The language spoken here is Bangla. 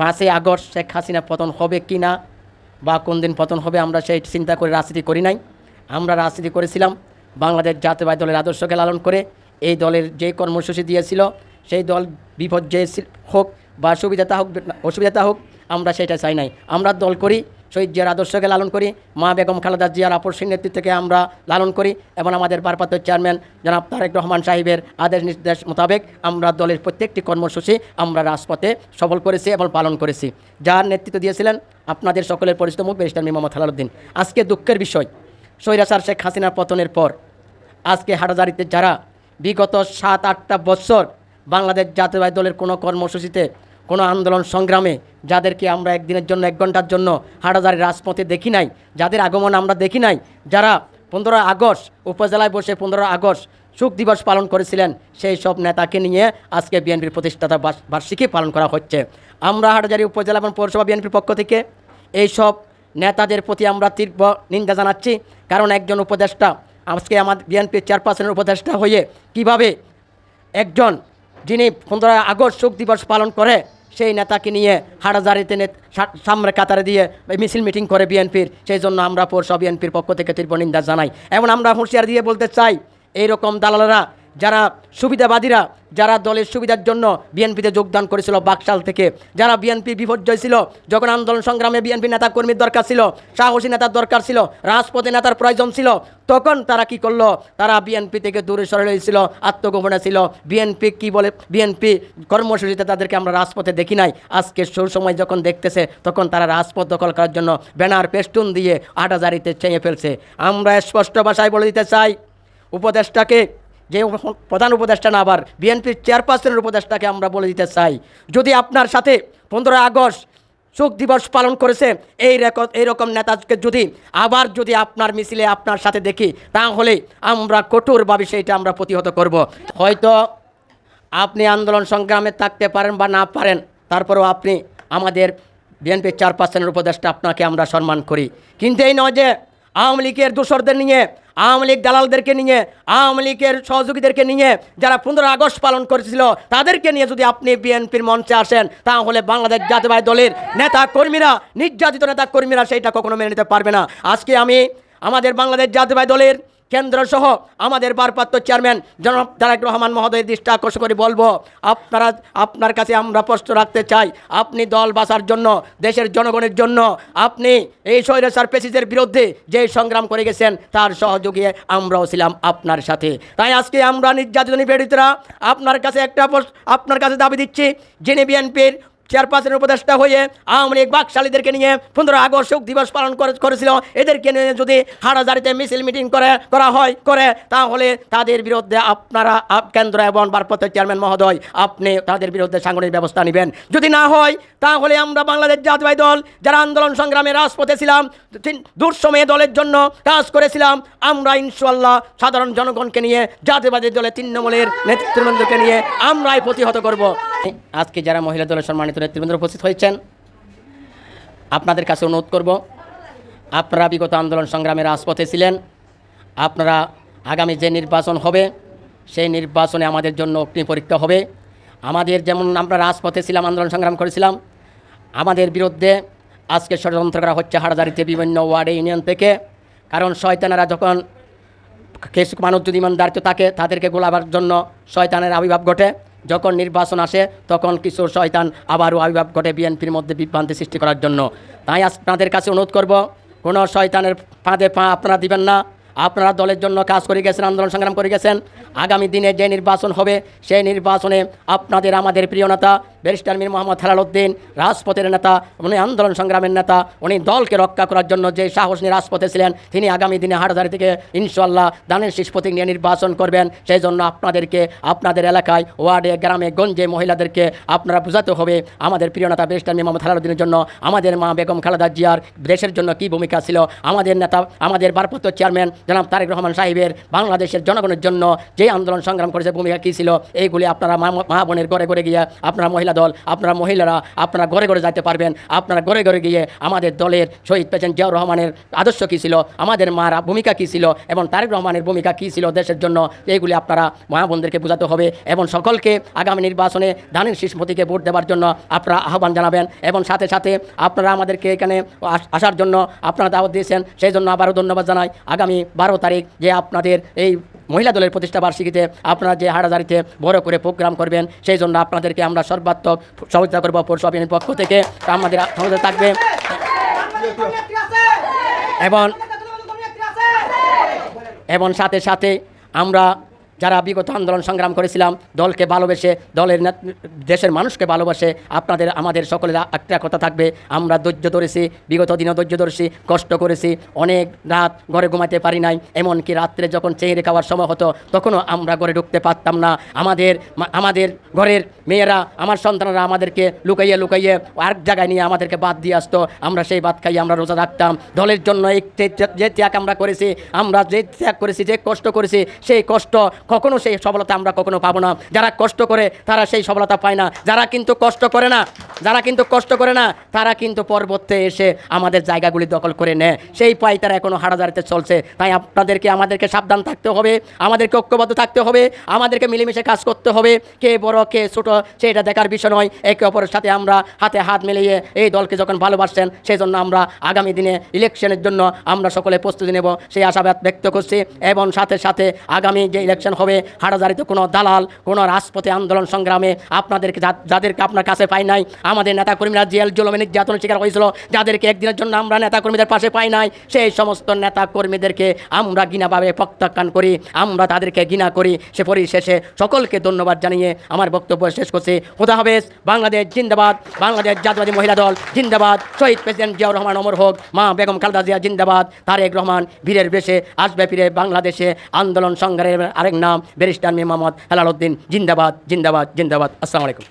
পাঁচই আগস্ট শেখ হাসিনা পতন হবে কি না, বা কোন দিন পতন হবে, আমরা সেই চিন্তা করে রাজনীতি করি নাই। আমরা রাজনীতি করেছিলাম, বাংলাদেশ জাতীয়বাদী দলের আদর্শকে লালন করে। এই দলের যে কর্মসূচি দিয়েছিল, সেই দল বিপর্যয় হোক বা সুবিধাতা হোক, অসুবিধাতা হোক, আমরা সেটা চাই নাই। আমরা দল করি শহীদ জিয়ার আদর্শকে লালন করি, মা বেগম খালেদা জিয়ার আপসীর নেতৃত্বকে আমরা লালন করি এবং আমাদের ভারপ্রাপ্ত চেয়ারম্যান জনাব তারেক রহমান সাহেবের আদেশ নির্দেশ মোতাবেক আমরা দলের প্রত্যেকটি কর্মসূচি আমরা রাজপথে সফল করেছি এবং পালন করেছি। যার নেতৃত্ব দিয়েছিলেন আপনাদের সকলের পরিচিত মুখ ব্যারিস্টার মি মোহাম্মদ আজকে দুঃখের বিষয় সৈরাসার শেখ হাসিনার পতনের পর। আজকে হাটাজারিতে যারা বিগত সাত আটটা বছর বাংলাদেশ জাতীয়বাদী দলের কোনো কর্মসূচিতে কোনো আন্দোলন সংগ্রামে যাদেরকে আমরা একদিনের জন্য, এক ঘণ্টার জন্য হাটাজারি রাজপথে দেখি নাই, যাদের আগমন আমরা দেখি নাই, যারা পনেরো আগস্ট উপজেলায় বসে পনেরো আগস্ট সুখ দিবস পালন করেছিলেন, সেই সব নেতাকে নিয়ে আজকে বিএনপির প্রতিষ্ঠাতা বার্ষিকী পালন করা হচ্ছে। আমরা হাটাজারি উপজেলা এবং পৌরসভা বিএনপির পক্ষ থেকে এই সব নেতাদের প্রতি আমরা তীব্র নিন্দা জানাচ্ছি, কারণ একজন উপদেষ্টা, আজকে আমার বিএনপির চেয়ারপারসনের উপদেষ্টা হয়ে কীভাবে একজন যিনি পনেরো আগস্ট শোক দিবস পালন করে সেই নেতাকে নিয়ে হাড়াজারিতে সামনে কাতারে দিয়ে মিছিল মিটিং করে বিএনপির। সেই জন্য আমরা পরশ বিএনপির পক্ষ থেকে তীব্র নিন্দা জানাই। এমন আমরা হুঁশিয়ার দিয়ে বলতে চাই, এইরকম দালালেরা যারা সুবিধাবাদীরা, যারা দলের সুবিধার জন্য বিএনপিতে যোগদান করেছিল বাকশাল থেকে, যারা বিএনপি বিপর্যয় ছিল, যখন আন্দোলন সংগ্রামে বিএনপি নেতা কর্মীর দরকার ছিল, সাহসী নেতার দরকার ছিল, রাজপথে নেতার প্রয়োজন ছিল, তখন তারা কি করল? তারা বিএনপি থেকে দূরে সরে হয়েছিল আত্মগোপনে ছিল। বিএনপি কি বলে, বিএনপি কর্মসূচিতে তাদেরকে আমরা রাজপথে দেখি নাই। আজকে সময় যখন দেখতেছে, তখন তারা রাজপথ দখল করার জন্য ব্যানার পেস্টুন দিয়ে আটাজারিতে চেয়ে ফেলছে। আমরা স্পষ্ট ভাষায় বলে দিতে চাই, উপদেষ্টাকে যে প্রধান উপদেষ্টা না, আবার বিএনপির চেয়ারপারসনের উপদেষ্টাকে আমরা বলে দিতে চাই। যদি আপনার সাথে পনেরোই আগস্ট শোক দিবস পালন করেছে, এই রেকর্ড এইরকম নেতাকে যদি আবার যদি আপনার মিছিলে আপনার সাথে দেখি, তাহলে আমরা কঠোরভাবে সেইটা আমরা প্রতিহত করব। হয়তো আপনি আন্দোলন সংগ্রামে থাকতে পারেন বা না পারেন, তারপরেও আপনি আমাদের বিএনপির চার পার্সেন্টের উপদেষ্টা, আপনাকে আমরা সম্মান করি। কিন্তু এই নয় যে আওয়ামী লীগের দোসরদের নিয়ে আওয়ামী লীগ দালালদেরকে নিয়ে, আওয়ামী লীগের সহযোগীদেরকে নিয়ে যারা পনেরো আগস্ট পালন করেছিল, তাদেরকে নিয়ে যদি আপনি বিএনপির মঞ্চে আসেন, তাহলে বাংলাদেশ জাতীয়বাদী দলের নেতা কর্মীরা নির্যাতিত নেতা কর্মীরা সেইটা কখনো মেনে নিতে পারবে না। আজকে আমি আমাদের বাংলাদেশ জাতীয়বাদী দলের কেন্দ্র সহ আমাদের ভারপ্রাপ্ত চেয়ারম্যান জনাব তারেক রহমান মহোদয়ের দৃষ্টি আকর্ষণ করে বলব, আপনারা, আপনার কাছে আমরা প্রশ্ন রাখতে চাই, আপনি দল বাঁচার জন্য, দেশের জনগণের জন্য, আপনি এই স্বৈরাচার পেসিসের বিরুদ্ধে যে সংগ্রাম করে গেছেন, তার সহযোগী আমরাও ছিলাম আপনার সাথে। তাই আজকে আমরা নির্যাতনী নিপীড়িতরা আপনার কাছে একটা আপনার কাছে দাবি দিচ্ছি, যিনি বিএনপির চেয়ারপারসনের উপদেষ্টা হয়ে আওয়ামী লীগ বাকশালীদেরকে নিয়ে পনেরো আগস্ট শোক দিবস পালন করে- করেছিল। এদেরকে নিয়ে যদি হাড়াজারিতে মিছিল মিটিং করে, করা হয়, করে, তাহলে তাদের বিরুদ্ধে আপনারা আপ- কেন্দ্র এবং ভারপ্রাপ্ত চেয়ারম্যান মহোদয়, আপনি তাদের বিরুদ্ধে সাংগঠনিক ব্যবস্থা নেবেন। যদি না হয়, তাহলে আমরা বাংলাদেশ জাতীয় দল, যারা আন্দোলন সংগ্রামে রাজপথে ছিলাম দুঃসময়ে দলের জন্য কাজ করেছিলাম, আমরা ইনশাল্লাহ সাধারণ জনগণকে নিয়ে, জাতীয়বাদী দলের তৃণমূলের নেতৃবৃন্দকে নিয়ে আমরাই প্রতিহত করব। আজকে যারা মহিলা দলের সম্মানিত নেতৃবৃন্দ উপস্থিত হয়েছেন। আপনাদের কাছে অনুরোধ করব, আপনারা বিগত আন্দোলন সংগ্রামে রাজপথে ছিলেন, আপনারা আগামী যে নির্বাচন হবে, সেই নির্বাচনে আমাদের জন্য অগ্নি পরীক্ষা হবে। আমাদের যেমন আমরা রাজপথে ছিলাম, আন্দোলন সংগ্রাম করেছিলাম, আমাদের বিরুদ্ধে আজকে ষড়যন্ত্র করা হচ্ছে হাড়াদারিতে বিভিন্ন ওয়ার্ডে, ইউনিয়ন থেকে। কারণ শয়তানেরা যখন কিছু মানুষ যদি ইমানদারিত থাকে, তাদেরকে গোলাবার জন্য শয়তানের আবির্ভাব ঘটে। যখন নির্বাচন আসে, তখন কিছু শয়তান আবারও আবির্ভাব ঘটে বিএনপির মধ্যে বিভ্রান্তি সৃষ্টি করার জন্য। তাই আপনাদের কাছে অনুরোধ করব, কোনো শয়তানের ফাঁদে পা আপনারা দিবেন না। আপনারা দলের জন্য কাজ করে গেছেন, আন্দোলন সংগ্রাম করে গেছেন। আগামী দিনে যে নির্বাচন হবে, সেই নির্বাচনে আপনাদের, আমাদের প্রিয় নেতা, ব্যারিস্টার মীর মোহাম্মদ হেলালুদ্দিন রাজপথের নেতা, উনি আন্দোলন সংগ্রামের নেতা, উনি দলকে রক্ষা করার জন্য যে সাহস নিয়ে রাজপথে ছিলেন, তিনি আগামী দিনে হাটাদারি থেকে ইনশাল্লাহ দানের শীষ প্রতীক নিয়ে নির্বাচন করবেন। সেই জন্য আপনাদেরকে, আপনাদের এলাকায়, ওয়ার্ডে, গ্রামে, গঞ্জে মহিলাদেরকে আপনারা বোঝাতে হবে, আমাদের প্রিয় নেতা, ব্যারিস্টার মীর মোহাম্মদ হেলালুদ্দিনের জন্য, আমাদের মা বেগম খালেদা জিয়ার দেশের জন্য কী ভূমিকা ছিল, আমাদের নেতা, আমাদের ভারপ্রাপ্ত চেয়ারম্যান জনাব তারেক রহমান সাহেবের বাংলাদেশের জনগণের জন্য যে আন্দোলন সংগ্রাম করেছে, ভূমিকা কী ছিল? এইগুলি আপনারা মা বোনের ঘরে ঘরে গিয়ে আপনারা মহিলা দল, আপনারা মহিলারা, আপনারা ঘরে ঘরে যাইতে পারবেন। আপনারা ঘরে ঘরে গিয়ে আমাদের দলের শহীদ পেছেন জিয়াউর রহমানের আদর্শ কী ছিল? আমাদের মার ভূমিকা কী ছিল? এবং তারেক রহমানের ভূমিকা কী ছিল দেশের জন্য? এইগুলি আপনারা মা বোনদেরকে বোঝাতে হবে এবং সকলকে আগামী নির্বাচনে ধানের শীষ ভোট দেওয়ার জন্য আপনারা আহ্বান জানাবেন। এবং সাথে সাথে আপনারা আমাদেরকে এখানে আস- আসার জন্য আপনারা দাওয়াত দিয়েছেন। সেই জন্য আবারও ধন্যবাদ জানাই। আগামী বারো তারিখ যে আপনাদের এই মহিলা দলের প্রতিষ্ঠা বার্ষিকীতে আপনারা যে হাড়াদারিতে বড় করে প্রোগ্রাম করবেন, সেই জন্য আপনাদেরকে আমরা সর্বাত্মক সহযোগিতা করব পৌরসভা পক্ষ থেকে। আমাদের সহযোগিতা থাকবে। এবং এবং সাথে সাথে আমরা যারা বিগত আন্দোলন সংগ্রাম করেছিলাম, দলকে ভালোবেসে, দলের দেশের মানুষকে ভালোবাসে, আপনাদের, আমাদের সকলের একটা কথা থাকবে। আমরা ধৈর্য ধরেছি, বিগত দিনও ধৈর্য ধরেছি, কষ্ট করেছি। অনেক রাত ঘরে ঘুমাতে পারি নাই, এমনকি রাত্রে যখন চেহারে খাওয়ার সময় হতো, তখনও আমরা ঘরে ঢুকতে পারতাম না। আমাদের আমাদের ঘরের মেয়েরা, আমার সন্তানরা আমাদেরকে লুকাইয়ে লুকাইয়ে আর জায়গায় নিয়ে আমাদেরকে বাদ দিয়ে আসতো। আমরা সেই বাদ খাইয়ে আমরা রোজা রাখতাম। দলের জন্য যে ত্যাগ আমরা করেছি, আমরা যে ত্যাগ করেছি, যে কষ্ট করেছি, সেই কষ্ট কখনো সেই সফলতা আমরা কখনো পাবো না। যারা কষ্ট করে, তারা সেই সফলতা পায় না। যারা কিন্তু কষ্ট করে না, যারা কিন্তু কষ্ট করে না, তারা কিন্তু পরবর্তী এসে আমাদের জায়গাগুলি দখল করে নেয়। সেই পাই তারা এখনও হাড়াজারিতে চলছে। তাই আপনাদেরকে, আমাদেরকে সাবধান থাকতে হবে। আমাদেরকে ঐক্যবদ্ধ থাকতে হবে। আমাদেরকে মিলেমিশে কাজ করতে হবে। কে বড়, কে ছোট সেটা দেখার বিষয় নয়। একে অপরের সাথে আমরা হাতে হাত মিলিয়ে এই দলকে যখন ভালোবাসছেন সেই জন্য আমরা আগামী দিনে ইলেকশনের জন্য আমরা সকলে প্রস্তুতি নেব। সেই আশাবাদ ব্যক্ত করছি। এবং সাথে সাথে আগামী যে ইলেকশন হবে। হাটাজারিতে কোনো দালাল, কোনো রাজপথে আন্দোলন সংগ্রামে আপনাদেরকে যাদেরকে আপনার কাছে পাই নাই, আমাদের নেতাকর্মীরা জেল, জুলমে নির্যাতনের শিকার হয়েছিল, যাদেরকে একদিনের জন্য আমরা নেতাকর্মীদের পাশে পাই নাই, সেই সমস্ত নেতাকর্মীদেরকে আমরা ঘৃণাভাবে প্রত্যাখ্যান করি, আমরা তাদেরকে ঘৃণা করি। সে পরিশেষে সকলকে ধন্যবাদ জানিয়ে আমার বক্তব্য শেষ করছি। খোদা হাফেজ, বাংলাদেশ জিন্দাবাদ, বাংলাদেশ জাতীয়বাদী মহিলা দল, জিন্দাবাদ। শহীদ প্রেসিডেন্ট জিয়াউর রহমান অমর হোক, মা বেগম খালদা জিয়া, জিন্দাবাদ। তারেক রহমান, বীরের বেশে, আসবে ফিরে বাংলাদেশে, আন্দোলন সংগ্রামের আরেক নাম ব্যারিস্টার মে মোহাম্মদ হেলাল উদ্দিন জিন্দাবাদ জিন্দাবাদ জিন্দাবাদ। আসসালামু আলাইকুম।